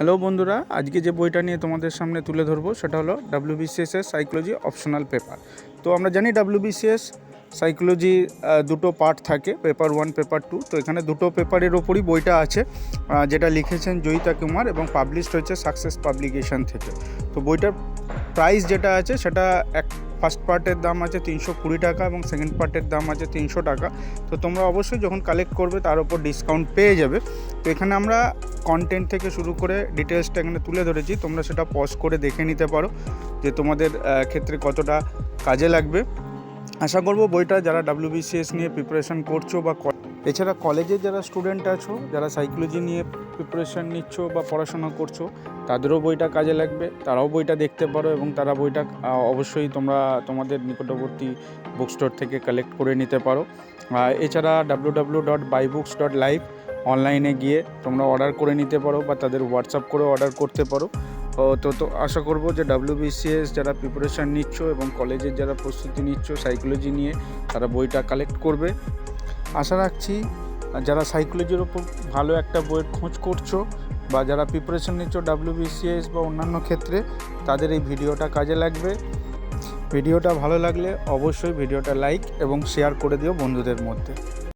Hello বন্ধুরা, আজকে যে বইটা নিয়ে তোমাদের সামনে তুলে ধরবো সেটা হলো ডাব্লিউবিসিএস এর সাইকোলজি অপশনাল পেপার তো আমরা জানি ডাব্লিউবিসিএস সাইকোলজি দুটো পার্ট থাকে পেপার ওয়ান পেপার টু তো এখানে দুটো পেপারের ওপরই বইটা আছে যেটা লিখেছেন জয়িতা কুমার এবং পাবলিশড হয়েছে সাকসেস পাবলিকেশন থেকে। তো বইটার প্রাইস যেটা আছে সেটা এক ফার্স্ট পার্টের দাম আছে তিনশো কুড়ি টাকা এবং সেকেন্ড পার্টের দাম আছে তিনশো টাকা। তো তোমরা অবশ্যই যখন কালেক্ট করবে তার উপর ডিসকাউন্ট পেয়ে যাবে। তো এখানে আমরা কন্টেন্ট থেকে শুরু করে ডিটেলসটা এখানে তুলে ধরেছি। তোমরা সেটা পজ করে দেখে নিতে পারো যে তোমাদের ক্ষেত্রে কতটা কাজে লাগবে। আশা করব বইটা যারা ডাব্লিউবিসিএস নিয়ে প্রিপারেশন করছ বা এছাড়া কলেজে যারা স্টুডেন্ট আছো, যারা সাইকোলজি নিয়ে প্রিপারেশন নিচ্ছ বা পড়াশোনা করছ, তাদেরও বইটা কাজে লাগবে। তারাও বইটা দেখতে পারো এবং তারা বইটা অবশ্যই তোমরা তোমাদের নিকটবর্তী বুক স্টোর থেকে কালেক্ট করে নিতে পারো। এছাড়া W W dot by books dot live অনলাইনে গিয়ে তোমরা অর্ডার করে নিতে পারো বা তাদের হোয়াটসঅ্যাপ করে অর্ডার করতে পারো। তো তো আশা করব যে ডাব্লিউবিসিএস যারা প্রিপারেশান নিচ্ছ এবং কলেজের যারা প্রস্তুতি নিচ্ছ সাইকোলজি নিয়ে, তারা বইটা কালেক্ট করবে। আশা রাখছি, যারা সাইকোলজির ওপর ভালো একটা বইয়ের খোঁজ করছ বা যারা প্রিপারেশান নিচ্ছ ডাব্লিউবিসিএস বা অন্যান্য ক্ষেত্রে, তাদের এই ভিডিওটা কাজে লাগবে। ভিডিওটা ভালো লাগলে অবশ্যই ভিডিওটা লাইক এবং শেয়ার করে দিও বন্ধুদের মধ্যে।